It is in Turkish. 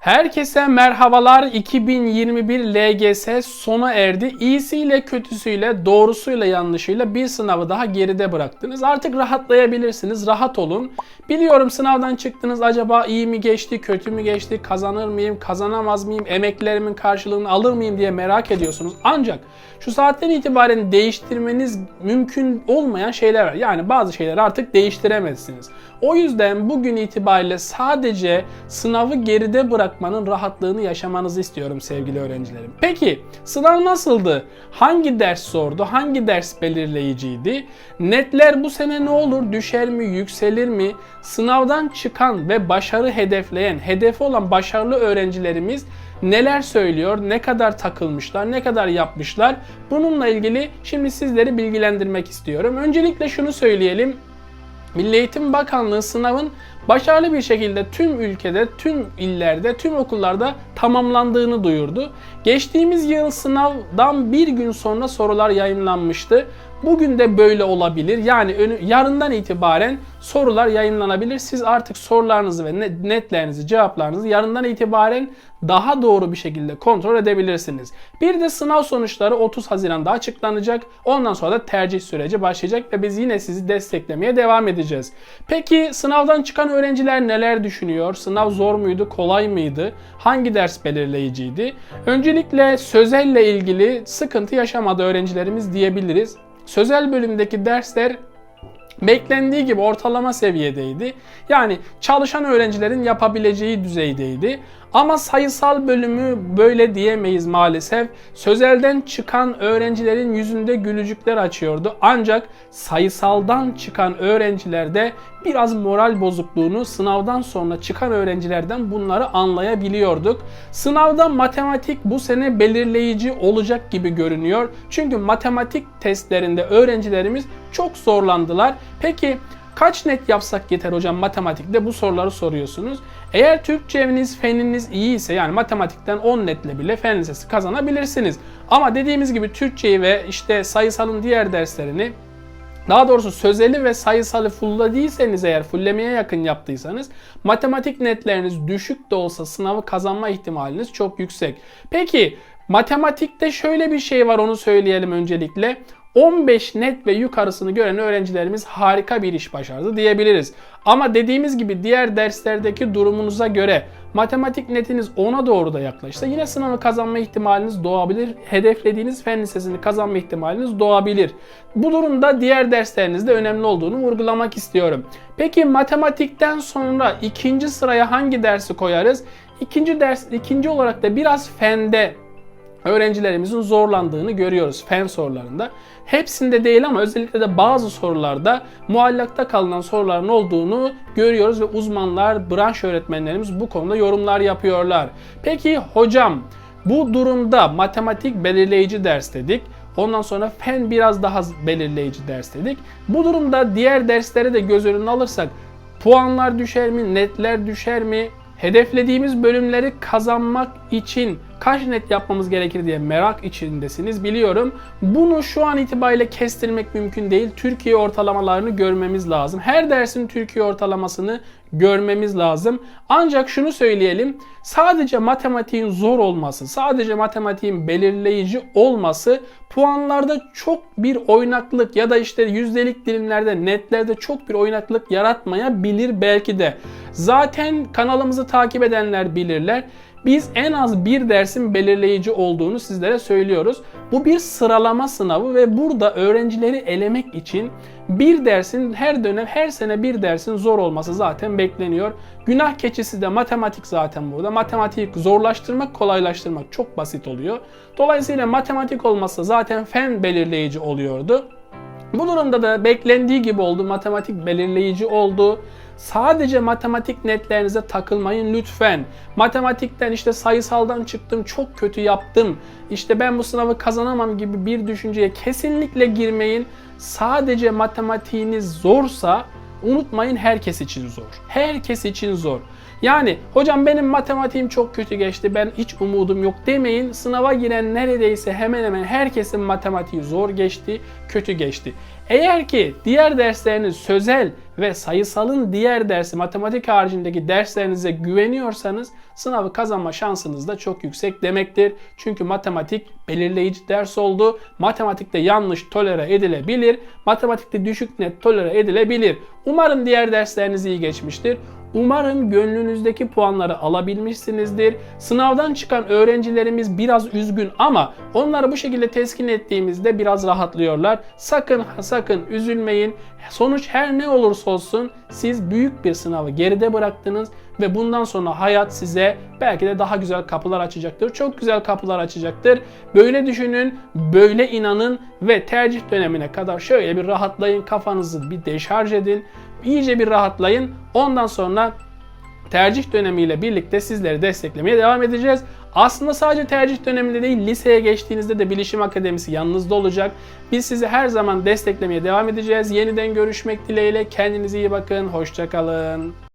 Herkese merhabalar. 2021 LGS sona erdi. İyisiyle, kötüsüyle, doğrusuyla, yanlışıyla bir sınavı daha geride bıraktınız. Artık rahatlayabilirsiniz. Rahat olun. Biliyorum sınavdan çıktınız. Acaba iyi mi geçti, kötü mü geçti, kazanır mıyım, kazanamaz mıyım, emeklerimin karşılığını alır mıyım diye merak ediyorsunuz. Ancak şu saatten itibaren değiştirmeniz mümkün olmayan şeyler var. Yani bazı şeyleri artık değiştiremezsiniz. O yüzden bugün itibariyle sadece sınavı geride bırakmanın rahatlığını yaşamanızı istiyorum sevgili öğrencilerim. Peki sınav nasıldı? Hangi ders zordu? Hangi ders belirleyiciydi? Netler bu sene ne olur? Düşer mi? Yükselir mi? Sınavdan çıkan ve başarı hedefleyen, hedefi olan başarılı öğrencilerimiz neler söylüyor, ne kadar takılmışlar, ne kadar yapmışlar. Bununla ilgili şimdi sizleri bilgilendirmek istiyorum. Öncelikle şunu söyleyelim. Milli Eğitim Bakanlığı sınavın başarılı bir şekilde tüm ülkede, tüm illerde, tüm okullarda tamamlandığını duyurdu. Geçtiğimiz yıl sınavdan bir gün sonra sorular yayınlanmıştı. Bugün de böyle olabilir. Yani önü, yarından itibaren sorular yayınlanabilir. Siz artık sorularınızı ve netlerinizi, cevaplarınızı yarından itibaren daha doğru bir şekilde kontrol edebilirsiniz. Bir de sınav sonuçları 30 Haziran'da açıklanacak. Ondan sonra da tercih süreci başlayacak ve biz yine sizi desteklemeye devam edeceğiz. Peki sınavdan çıkan öğrenciler neler düşünüyor? Sınav zor muydu, kolay mıydı? Hangi ders belirleyiciydi? Öncelikle sözelle ilgili sıkıntı yaşamadı öğrencilerimiz diyebiliriz. Sözel bölümdeki dersler beklendiği gibi ortalama seviyedeydi. Yani çalışan öğrencilerin yapabileceği düzeydeydi. Ama sayısal bölümü böyle diyemeyiz maalesef. Sözelden çıkan öğrencilerin yüzünde gülücükler açıyordu. Ancak sayısaldan çıkan öğrencilerde biraz moral bozukluğunu sınavdan sonra çıkan öğrencilerden bunları anlayabiliyorduk. Sınavda matematik bu sene belirleyici olacak gibi görünüyor. Çünkü matematik testlerinde öğrencilerimiz çok zorlandılar. Peki Kaç net yapsak yeter hocam matematikte bu soruları soruyorsunuz. Eğer Türkçeniz, feniniz iyi ise yani matematikten 10 netle bile fen lisesi kazanabilirsiniz. Ama dediğimiz gibi Türkçeyi ve işte sayısalın diğer derslerini daha doğrusu sözeli ve sayısalı fulla değilseniz eğer fullemeye yakın yaptıysanız matematik netleriniz düşük de olsa sınavı kazanma ihtimaliniz çok yüksek. Peki matematikte şöyle bir şey var onu söyleyelim öncelikle. 15 net ve yukarısını gören öğrencilerimiz harika bir iş başardı diyebiliriz. Ama dediğimiz gibi diğer derslerdeki durumunuza göre matematik netiniz 10'a doğru da yaklaşsa yine sınavı kazanma ihtimaliniz doğabilir. Hedeflediğiniz fen lisesini kazanma ihtimaliniz doğabilir. Bu durumda diğer derslerinizde önemli olduğunu vurgulamak istiyorum. Peki matematikten sonra ikinci sıraya hangi dersi koyarız? İkinci ders, ikinci olarak da biraz fende öğrencilerimizin zorlandığını görüyoruz fen sorularında. Hepsinde değil ama özellikle de bazı sorularda muallakta kalınan soruların olduğunu görüyoruz ve uzmanlar, branş öğretmenlerimiz bu konuda yorumlar yapıyorlar. Peki hocam bu durumda matematik belirleyici ders dedik. Ondan sonra fen biraz daha belirleyici ders dedik. Bu durumda diğer dersleri de göz önüne alırsak puanlar düşer mi, netler düşer mi? Hedeflediğimiz bölümleri kazanmak için kaç net yapmamız gerekir diye merak içindesiniz biliyorum. Bunu şu an itibariyle kestirmek mümkün değil. Türkiye ortalamalarını görmemiz lazım. Her dersin Türkiye ortalamasını görmemiz lazım. Ancak şunu söyleyelim. Sadece matematiğin zor olması, sadece matematiğin belirleyici olması puanlarda çok bir oynaklık ya da işte yüzdelik dilimlerde, netlerde çok bir oynaklık yaratmayabilir belki de. Zaten kanalımızı takip edenler bilirler. Biz en az bir dersin belirleyici olduğunu sizlere söylüyoruz. Bu bir sıralama sınavı ve burada öğrencileri elemek için bir dersin her dönem her sene bir dersin zor olması zaten bekleniyor. Günah keçisi de matematik zaten burada. Matematik zorlaştırmak, kolaylaştırmak çok basit oluyor. Dolayısıyla matematik olmasa zaten fen belirleyici oluyordu. Bu durumda da beklendiği gibi oldu. Matematik belirleyici oldu. Sadece matematik netlerinize takılmayın lütfen. Matematikten işte sayısaldan çıktım çok kötü yaptım. İşte ben bu sınavı kazanamam gibi bir düşünceye kesinlikle girmeyin. Sadece matematiğiniz zorsa unutmayın herkes için zor. Herkes için zor. Yani hocam benim matematiğim çok kötü geçti ben hiç umudum yok demeyin. Sınava giren neredeyse hemen hemen herkesin matematiği zor geçti, kötü geçti. Eğer ki diğer dersleriniz sözel ve sayısalın diğer dersi matematik haricindeki derslerinize güveniyorsanız sınavı kazanma şansınız da çok yüksek demektir. Çünkü matematik belirleyici ders oldu. Matematikte yanlış tolere edilebilir. Matematikte düşük net tolere edilebilir. Umarım diğer dersleriniz iyi geçmiştir. Umarım gönlünüzdeki puanları alabilmişsinizdir. Sınavdan çıkan öğrencilerimiz biraz üzgün ama onları bu şekilde teskin ettiğimizde biraz rahatlıyorlar. Sakın sakın üzülmeyin. Sonuç her ne olursa olsun siz büyük bir sınavı geride bıraktınız ve bundan sonra hayat size belki de daha güzel kapılar açacaktır. Çok güzel kapılar açacaktır. Böyle düşünün, böyle inanın ve tercih dönemine kadar şöyle bir rahatlayın, kafanızı bir deşarj edin. İyice bir rahatlayın. Ondan sonra tercih dönemiyle birlikte sizleri desteklemeye devam edeceğiz. Aslında sadece tercih döneminde değil, liseye geçtiğinizde de Bilişim Akademisi yanınızda olacak. Biz sizi her zaman desteklemeye devam edeceğiz. Yeniden görüşmek dileğiyle. Kendinize iyi bakın. Hoşçakalın.